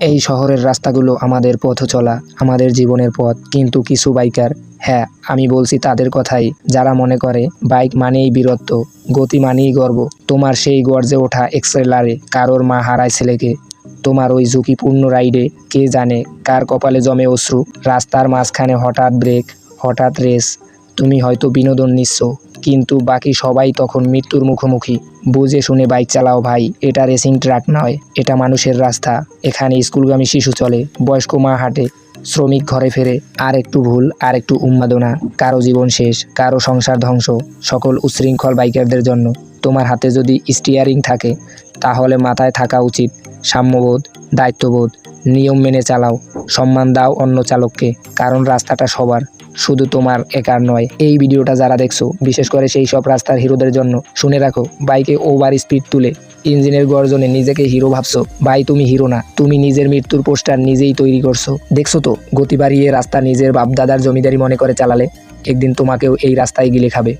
এই শহরের রাস্তাগুলো আমাদের পথ চলা, আমাদের জীবনের পথ। কিন্তু কিছু বাইকার হ্যাঁ আমি বলছি তাদের কথাই। যারা মনে করে, বাইক মানেই বীরত্ব, গতি মানেই গর্ব। তোমার সেই গর্জে ওঠা এক্সেলারে কারোর মা হারায় ছেলেকে। তোমার ওই ঝুঁকিপূর্ণ রাইডে কে জানে কার কপালে জমে অশ্রু। রাস্তার মাঝখানে হঠাৎ ব্রেক, হঠাৎ রেস। তুমি হয়তো বিনোদন নিচ্ছ। কিন্তু বাকি সবাই তখন মৃত্যুর মুখোমুখি। বুঝে শুনে বাইক চালাও ভাই, এটা রেসিং ট্র্যাক নয়, এটা মানুষের রাস্তা। এখানে স্কুলগামী শিশু চলে, বয়স্ক মা হাঁটে, শ্রমিক ঘরে ফেরে আর একটু ভুল আর একটু উন্মাদনা। কারও জীবন শেষ, কারও সংসার ধ্বংস, সকল উচ্ছৃঙ্খল বাইকারদের জন্য। তোমার হাতে যদি স্টিয়ারিং থাকে, তাহলে মাথায় থাকা উচিত সাম্যবোধ, দায়িত্ববোধ। নিয়ম মেনে চালাও, সম্মান দাও অন্য চালককে, কারণ রাস্তাটা সবার। শুধু তোমার একার নয়, এই ভিডিওটা যারা দেখছ, বিশেষ করে সেই সব রাস্তার হিরোদের জন্য, শুনে রাখো, বাইকে ওভার স্পিড তুলে, ইঞ্জিনের গর্জনে নিজেকে হিরো ভাবছ, ভাই তুমি হিরো না, তুমি নিজের মৃত্যুর পোস্টার নিজেই তৈরি করছ। দেখছ তো, গতি বাড়িয়ে রাস্তা নিজের বাপদাদার জমিদারি মনে করে চালালে, একদিন তোমাকেও এই রাস্তায় গিলে খাবে।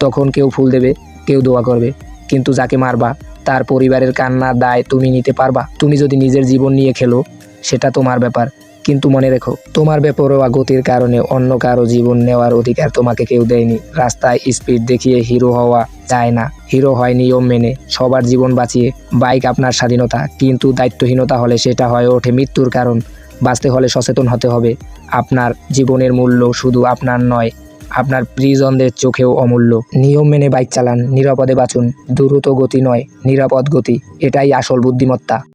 তখন কেউ ফুল দেবে, কেউ দোয়া করবে, কিন্তু যাকে মারবা, তার পরিবারের কান্না দায় তুমি নিতে পারবা। তুমি যদি নিজের জীবন নিয়ে খেলো, সেটা তোমার ব্যাপার। কিন্তু মনে রেখো, তোমার বেপরোয়া গতির কারণে অন্য কারও জীবন নেওয়ার অধিকার তোমাকে কেউ দেয়নি। রাস্তায় স্পিড দেখিয়ে হিরো হওয়া যায় না। হিরো হয় নিয়ম মেনে, সবার জীবন বাঁচিয়ে। বাইক আপনার স্বাধীনতা, কিন্তু দায়িত্বহীনতা হলে সেটা হয়ে ওঠে মৃত্যুর কারণ। বাঁচতে হলে সচেতন হতে হবে। আপনার জীবনের মূল্য শুধু আপনার নয়, আপনার প্রিজনদের চোখেও অমূল্য। নিয়ম মেনে বাইক চালান, নিরাপদে বাঁচুন। দ্রুত গতি নয়, নিরাপদ গতি, এটাই আসল বুদ্ধিমত্তা।